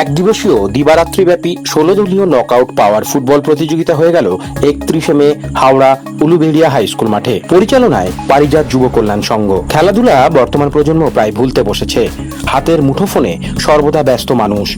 এক দিবসীয় দিবারাত্রিব্যাপী ষোলো দলীয় নকআউট পাওয়ার ফুটবল প্রতিযোগিতা হয়ে গেল একত্রিশে May Howrah Uluberia high school মাঠে। পরিচালনায় পারিজাত যুব কল্যাণ সংঘ। খেলাধুলা বর্তমান প্রজন্ম প্রায় ভুলতে বসেছে। হাতের মুঠোফোনে সর্বদা ব্যস্ত মানুষ।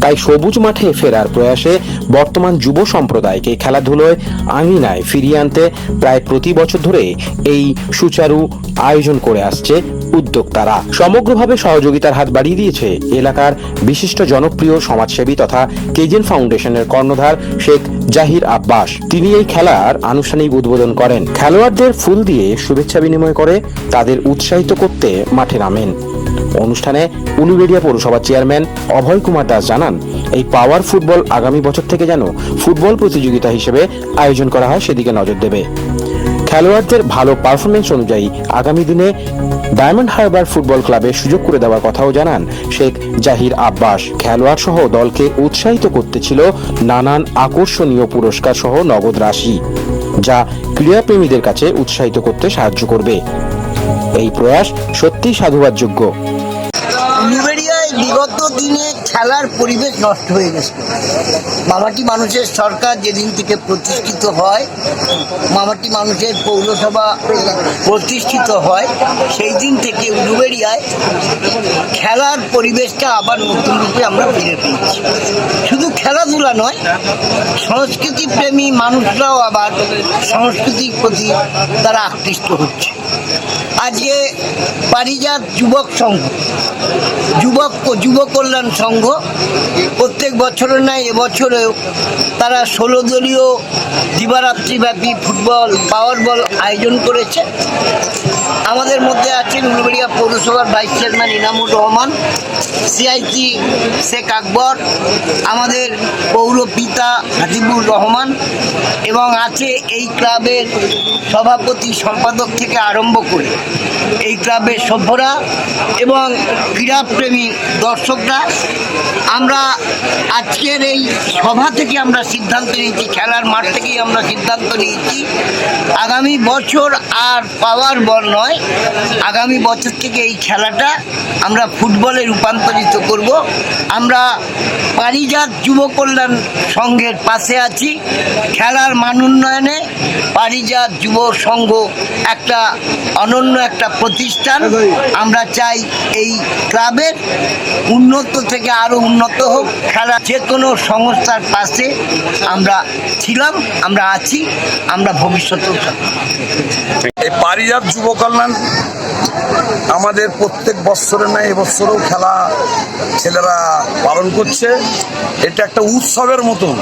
তাই সবুজ মাঠে ফেরার প্রয়াসে বর্তমান যুব সম্প্রদায়কে খেলাধুলোয় আঙিনায় ফিরিয়ে আনতে প্রায় প্রতি বছর ধরে এই সুচারু আয়োজন করে আসছে উদ্যোক্তারা। সমগ্রভাবে সহযোগিতার হাত বাড়িয়ে দিয়েছে এলাকার বিশিষ্ট জনপ্রিয় সমাজসেবী তথা কেজেন ফাউন্ডেশনের কর্ণধার শেখ জাহির আব্বাস। তিনি এই খেলার আনুষ্ঠানিক উদ্বোধন করেন। খেলোয়াড়দের ফুল দিয়ে শুভেচ্ছা বিনিময় করে তাদের উৎসাহিত করতে মাঠে নামেন। অনুষ্ঠানে উলুবেড়িয়া পৌরসভার চেয়ারম্যান অভয় কুমার দাস জানান, এই পাওয়ার ফুটবল আগামী বছর থেকে যেন ফুটবল প্রতিযোগিতা হিসেবে আয়োজন করা হয়, সেদিকে নজর দেবে। খেলোয়াড়দের ভালো পারফরমেন্স অনুযায়ী আগামী দিনে ডায়মন্ড হারবার ফুটবল ক্লাবে সুযোগ করে দেওয়ার কথাও জানান শেখ জাহির আব্বাস। খেলোয়াড় সহ দলকে উৎসাহিত করতেছিল নানান আকর্ষণীয় পুরস্কার সহ নগদ রাশি, যা ক্রীড়াপ্রেমীদের কাছে উৎসাহিত করতে সাহায্য করবে। এই প্রয়াস সত্যি সাধুবাদযোগ্য। দিনে খেলার পরিবেশ নষ্ট হয়ে গেছে। মামাটি মানুষের সরকার যেদিন থেকে প্রতিষ্ঠিত হয়, মামাটি মানুষের পৌরসভা প্রতিষ্ঠিত হয়, সেই দিন থেকে উলুবেড়িয়ায় খেলার পরিবেশটা আবার নতুন রূপে আমরা ফিরে পেয়েছি। শুধু খেলাধুলা নয়, সংস্কৃতি প্রেমী মানুষরাও আবার সংস্কৃতির প্রতি তারা আকৃষ্ট হচ্ছে। আজকে পারিজাত যুবক সংঘ, যুবক যুব কল্যাণ সংঘ প্রত্যেক বছরের ন্যায় এবছরেও তারা ষোলো দলীয় দিবারাত্রিব্যাপী ফুটবল পাওয়ার বল আয়োজন করেছে। আমাদের মধ্যে আছেন উলুবেড়িয়া পৌরসভার vice chairman Inamur Rahman CIC Sheikh Akbar, আমাদের পৌর পিতা হাজিবুর রহমান এবং আছে এই ক্লাবের সভাপতি সম্পাদক থেকে আরম্ভ করে। এই ক্লাবের সভ্যরা এবং ক্রীড়াপ্রেমী দর্শকরা, আমরা আজকের এই সভা থেকে আমরা সিদ্ধান্ত নিয়েছি, খেলার মাঠ থেকেই আমরা সিদ্ধান্ত নিয়েছি। আগামী বছর আর পাওয়ার বল নয়, আগামী বছর থেকে এই খেলাটা আমরা ফুটবলে রূপান্তরিত করব। আমরা পারিজাত যুব কল্যাণ সংঘের পাশে আছি, খেলার মান উন্নয়নে পারিজাত যুব সংঘ একটা অনন্য একটা প্রতিষ্ঠান। আমরা চাই এই ক্লাবের উন্নত থেকে আরও উন্নত হোক খেলা যে কোনো সংস্থার পাশে আমরা ছিলাম, আমরা আছি, আমরা ভবিষ্যতেও এই পারিজাত যুব কল্যাণ আমাদের প্রত্যেক বৎসরের ন্যায় এবছরেও খেলা ছেলেরা পালন করছে। এটা একটা উৎসবের মতন।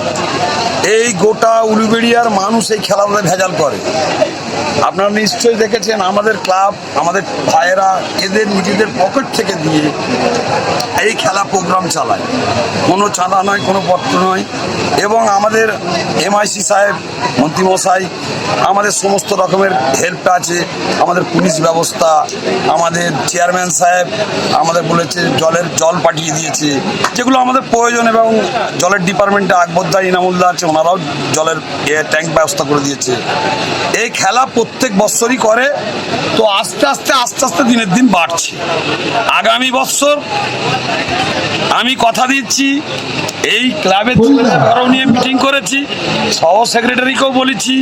এই গোটা উলুবেড়িয়ার মানুষ এই খেলাধুলায় ভেজাল করে। আপনারা নিশ্চয়ই দেখেছেন, আমাদের ক্লাব, আমাদের ভাইয়েরা, এদের, নিজেদের পকেট থেকে দিয়ে এই খেলা প্রোগ্রাম চালায়। কোনো চাঁদা নয়, কোনো পত্র নয়। এবং আমাদের এমআইসি সাহেব মন্ত্রীমশাই আমাদের সমস্ত রকমের হেল্প আছে, আমাদের পুলিশ ব্যবস্থা আমাদের চেয়ারম্যান সাহেব আমাদের বলেছে জলের জল পাঠিয়ে দিয়েছে। যেগুলো আমাদের প্রয়োজন এবং জলের ডিপার্টমেন্টে আকবরদা ইনামুল্লাহ আছে ওনারাও জলের ট্যাঙ্ক ব্যবস্থা করে দিয়েছে। এই খেলা প্রত্যেক বছরই করে তো আস্তে আস্তে আস্তে আস্তে দিনের দিন বাড়ছে। আগামী বছর আমি কথা দিচ্ছি এই ক্লাবের বড় নিয়ে মিটিং করেছি সহ সেক্রেটারিকেও বলেছি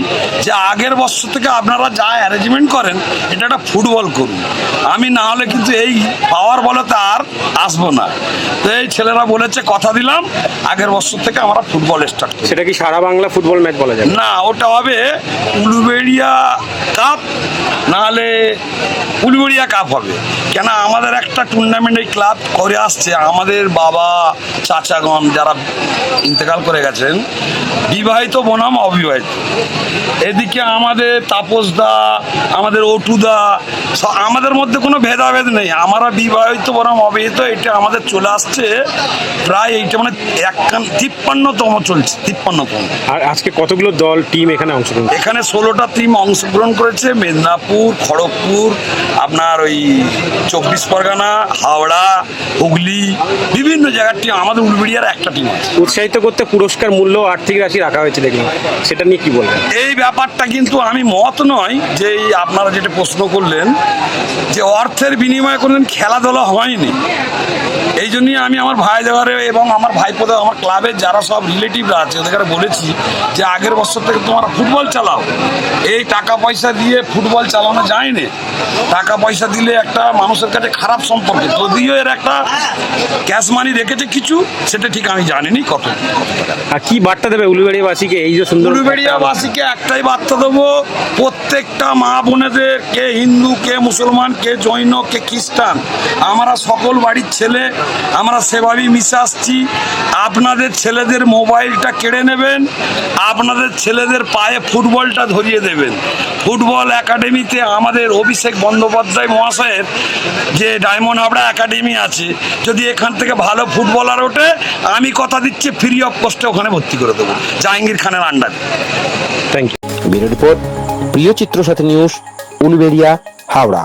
যে আগের বছর থেকে আপনারা যা অ্যারেঞ্জমেন্ট করেন এটা একটা ফুটবল করুন। আমি না হলে কিন্তু এই পাওয়ার বলতে আর আসব না। তো এই ছেলেরা বলেছে কথা দিলাম আগের বছর থেকে আমরা ফুটবল স্টার্ট করি। সেটা কি সারা বাংলা ফুটবল ম্যাচ বলা যায়? না ওটা হবে উলুবেড়িয়া কাপ নাহলে উলুবেড়িয়া কাপ হবে। কেন আমাদের একটা টুর্নামেন্ট এই ক্লাব করে আসছে আমাদের বাবা চাচাগণ যারা ইন্তেকাল করে গেছেন বিবাহিত বনাম অবিবাহিত। এদিকে আমাদের তাপসদা আমাদের অটুদা আমাদের মধ্যে কোনো ভেদাভেদ নেই। আমরা বিবাহিত বরং অবিবাহিত এটা আমাদের চলে আসছে প্রায় এইটা মানে এক তিপ্পান্নতম চলছে তিপ্পান্নতম। আর আজকে কতগুলো দল টিম এখানে অংশগ্রহণ এখানে ষোলোটা টিম অংশগ্রহণ করেছে মেদিনীপুর খড়গপুর আপনার ওই চব্বিশ পরগনা হাওড়া হুগলি বিভিন্ন জায়গার টিম আমাদের উলবেড়িয়ার একটা টিম আছে। উৎসাহিত করতে পুরস্কার মূল্য আর্থিক রাশি রাখা হয়েছে দেখলাম। সেটা নিয়ে কি বলবেন? এই ব্যাপারটা কিন্তু আমি মত নয় যে আপনারা যেটা প্রশ্ন করলেন যে অর্থের বিনিময়ে কোনোদিন খেলাধুলা হয়নি। এই জন্যই আমি আমার ভাই দেওয়ারে এবং আমার ভাইপোদের আমার ক্লাবের যারা সব রিলেটিভরা আছে ওদের বলেছি যে আগের বছর থেকে তোমরা ফুটবল চালাও। এই টাকা পয়সা দিয়ে ফুটবল চালানো যায় না। টাকা পয়সা দিলে একটা মানুষের কাছে খারাপ সম্পর্ক। যদিও এর একটা ক্যাশ মানি রেখেছে কিছু সেটা ঠিক আমি জানিনি কত আর কি বার্তা দেবে উলুবেড়িয়াবাসীকে এই যে সুন্দর উলুবেড়িয়াবাসীকে একটাই বার্তা দেবো প্রত্যেকটা মা বোনেদের কে হিন্দু কে মুসলমান কে জৈন কে খ্রিস্টান আমরা সকল বাড়ির ছেলে আমরা সেভাবেই মিশে আসছি। আপনাদের ছেলেদের মোবাইলটা কেড়ে নেবেন, আপনাদের ছেলেদের পায়ে ফুটবলটা ধরিয়ে দেবেন। ফুটবল একাডেমিতে আমাদের অভিষেক বন্দ্যোপাধ্যায় মহাশয়ের যে ডায়মন্ড হাবড়া একাডেমি আছে, যদি এখান থেকে ভালো ফুটবলার ওঠে, আমি কথা দিচ্ছি ফ্রি অফ কস্টে ওখানে ভর্তি করে দেবো, জাহাঙ্গীর খানের আন্ডারে থ্যাংক ইউ রিপোর্ট প্রিয় চিত্র সাথী নিউজ উলুবেড়িয়া হাওড়া।